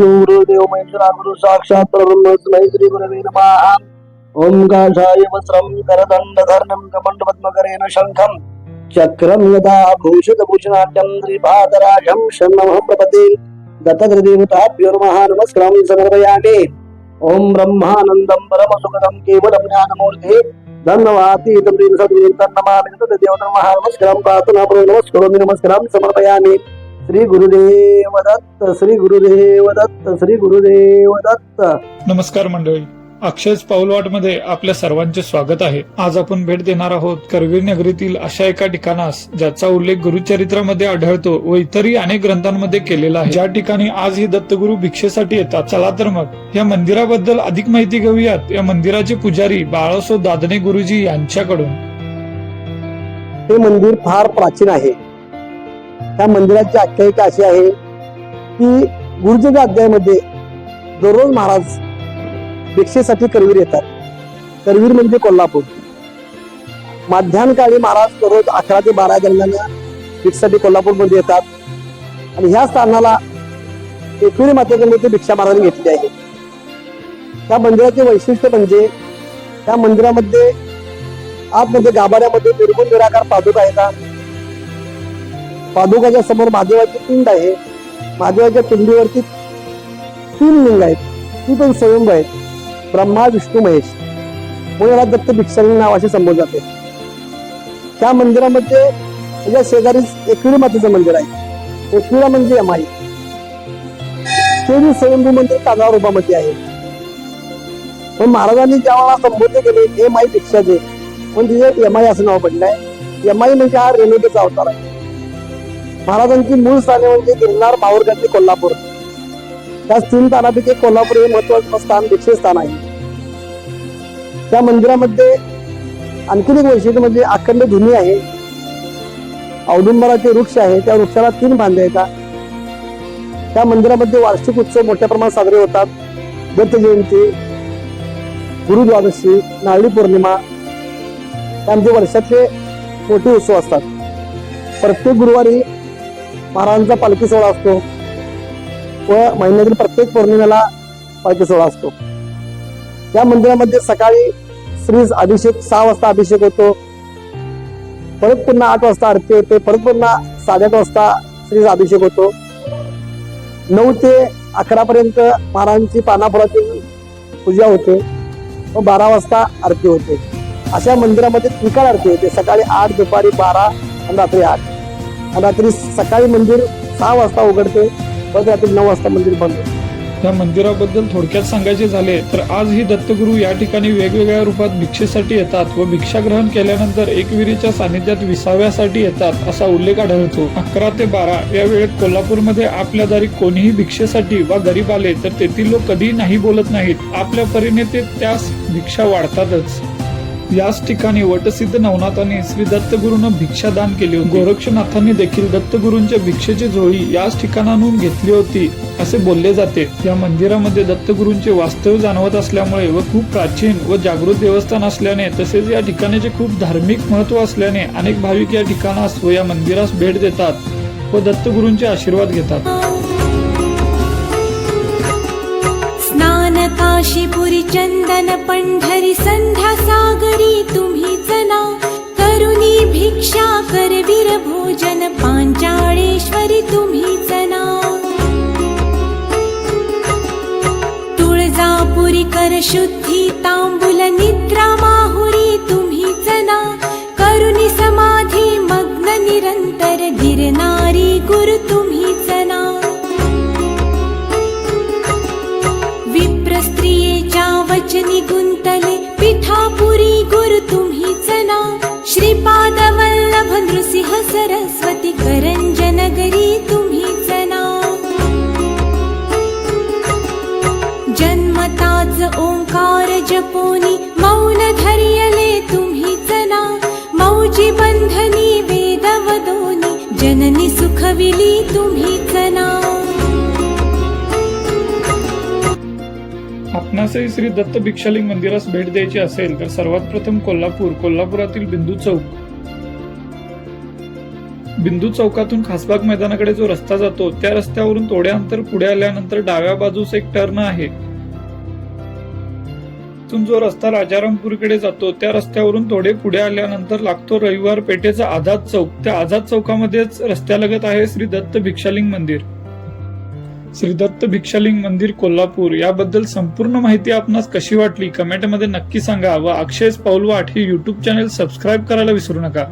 गुरुदेव महेश्वरा नमः यदा भूषितभूषणाट्यं श्रीपादराजं शरणमः प्रपदे दत्तगुरुदेवताभ्यो नमः समर्पयामि। ओम ब्रह्मानन्दं परमसुखदं केवलं ज्ञानमूर्ते धन्यवादीतं तन्नमामि। तद्देवतं नमस्कारं प्रार्थना नमस्करोमि, नमस्कारं समर्पयामि। श्री गुरुदेव दत्त श्री गुरुदेव दत्त श्री गुरुदेव दत्त नमस्कार मंडळी. अक्षयच पाऊलवाटमध्ये आपल्या सर्वांचे स्वागत आहे. आज आपण भेट देणार आहोत करवीर नगरीतील अशा एका ठिकाणास ज्याचा उल्लेख गुरुचरित्रामध्ये आढळतो व इतरही अनेक ग्रंथांमध्ये केलेला आहे. ज्या ठिकाणी आज ही दत्तगुरु भिक्षेसाठी येतात. चला तर मग या मंदिराबद्दल अधिक माहिती घेऊयात. या मंदिराचे पुजारी बाळासो दादने गुरुजी यांच्याकडून. हे मंदिर फार प्राचीन आहे. त्या मंदिराची आख्यायिका अशी आहे की गुरुजी अध्यायामध्ये दररोज महाराज भिक्षेसाठी करवीर येतात. करवीर म्हणजे कोल्हापूर. माध्यान काळी महाराज दररोज अकरा ते बारा दरम्यान भिक्षेसाठी कोल्हापूरमध्ये येतात. आणि ह्या स्थानाला एकविरी मातेकडे ते भिक्षा महाराजांनी घेतली आहे. त्या मंदिराचे वैशिष्ट्य म्हणजे त्या मंदिरामध्ये आतमध्ये म्हणजे गाभाऱ्यामध्ये निर्गुण निराकार पादुका येतात. पादुकाच्या समोर महादेवाची पिंड आहे. महादेवाच्या पिंडीवरती तीन लिंग आहेत. ती पण स्वयंभ आहेत. ब्रह्मा विष्णू महेश. म्हणून याला दत्त भिक्षालिंग नावाशी संबोधले जाते. त्या मंदिरामध्ये त्याच्या शेजारीच एकविरी मातेचं मंदिर आहे. एकविरा म्हणजे यमाई. ते स्वयंभू मंदिर तांदळा रूपामध्ये आहे. पण महाराजांनी ज्या संबोधले संबोधन केले हे माई भिक्षाचे पण तिथे यमाई असं नाव पडलं पडलंय. यमाई म्हणजे हा रेणुकेचा अवतार आहे. महाराजांची मूळ स्थाने म्हणजे गिरनार माहूरगंज कोल्हापूर. त्या तीन स्थानापैकी कोल्हापूर हे महत्वाचं स्थान दीक्षित स्थान आहे. त्या मंदिरामध्ये आणखीन एक वैशिष्ट्य म्हणजे अखंड धुनी आहे. औदुंबराचे वृक्ष आहे. त्या वृक्षाला तीन बांधे येतात त्या मंदिरामध्ये वार्षिक उत्सव मोठ्या प्रमाणात साजरे होतात. दत्त जयंती गुरुद्वादशी नारळी पौर्णिमा त्यामध्ये वर्षातले मोठे उत्सव असतात. प्रत्येक गुरुवारी महाराजांचा पालखी सोहळा असतो. व महिन्यातील प्रत्येक पौर्णिमेला पालखी सोहळा असतो. या मंदिरामध्ये सकाळी श्री अभिषेक सहा वाजता अभिषेक होतो. परत पुन्हा आठ वाजता आरती होते. परत पुन्हा साडेआठ वाजता श्री अभिषेक होतो. नऊ ते अकरा पर्यंत महाराजांची पानाफुलाची पूजा होते. व बारा वाजता आरती होते. अशा मंदिरामध्ये त्रिकाळ आरती होते. सकाळी आठ दुपारी बारा आणि रात्री आठ. रात्री सकाळी मंदिर सहा वाजता उघडते परत रात्री नऊ वाजता मंदिर बंद. होते या मंदिराबद्दल थोडक्यात सांगायचे झाले तर आज ही दत्तगुरु या ठिकाणी वेगवेगळ्या रूपात भिक्षेसाठी येतात व भिक्षा ग्रहण केल्यानंतर एकविरीच्या सानिध्यात विसाव्यासाठी येतात असा उल्लेख आढळतो. अकरा ते बारा या वेळेत कोल्हापूरमध्ये आपल्या दारी कोणीही भिक्षेसाठी वा गरीब आले तर तेथील लोक कधीही नाही बोलत नाहीत. आपल्या परीने ते त्यास भिक्षा वाढतातच. याच ठिकाणी वटसिद्ध नवनाथाने श्री दत्तगुरूंना भिक्षादान केली होती. गोरक्षनाथांनी देखील दत्तगुरूंच्या भिक्षेची झोळी याच ठिकाणाहून घेतली होती असे बोलले जाते. या मंदिरामध्ये दत्तगुरूंचे वास्तव जाणवत असल्यामुळे व खूप प्राचीन व जागृत देवस्थान असल्याने तसेच या ठिकाणाचे खूप धार्मिक महत्त्व असल्याने अनेक भाविक या ठिकाणास व या मंदिरास भेट देतात व दत्तगुरूंचे आशीर्वाद घेतात. काशीपुरी चंदन पंढरी संध्या सागरी तुम्ही जना करुणी भिक्षा करवीर भोजन पांचाळेश्वरी तुम्ही जना तुळजापुरी कर शुद्धी तांबुल निद्रा माहुरी तुम्ही जना करुणी समाधी मग्न निरंतर गिरनारी गुरु श्रीपादवल्लभ श्रीपाद वल्लभ नृसिंह सरस्वती करंजनगरी तुम्ही चना जन्मताच ओंकार जपोनी मौन धर्यले तुम्ही चना मौजी बंधनी वेदवदोनी जननी सुखविली तुम्ही चना आपणासही श्री दत्त भिक्षालिंग मंदिरास भेट द्यायची असेल तर सर्वात प्रथम कोल्हापूर कोल्हापुरातील बिंदू चौक. बिंदू चौकातून खासबाग मैदानाकडे जो रस्ता जातो त्या रस्त्यावरून थोड्या अंतर पुढे आल्यानंतर डाव्या बाजूस एक टर्न आहे. जो रस्ता राजारामपूरकडे जातो त्या रस्त्यावरून थोडे पुढे आल्यानंतर लागतो रविवार पेठेचा आझाद चौक. त्या आझाद चौकामध्येच रस्त्यालगत आहे श्री दत्त भिक्षालिंग मंदिर. श्री दत्त भिक्षालिंग मंदिर कोल्हापूर. याबद्दल संपूर्ण माहिती आपणास कशी वाटली? कमेंटमध्ये नक्की सांगा व अक्षयच पाऊलवाट हे युट्यूब चॅनेल सबस्क्राईब करायला विसरू नका.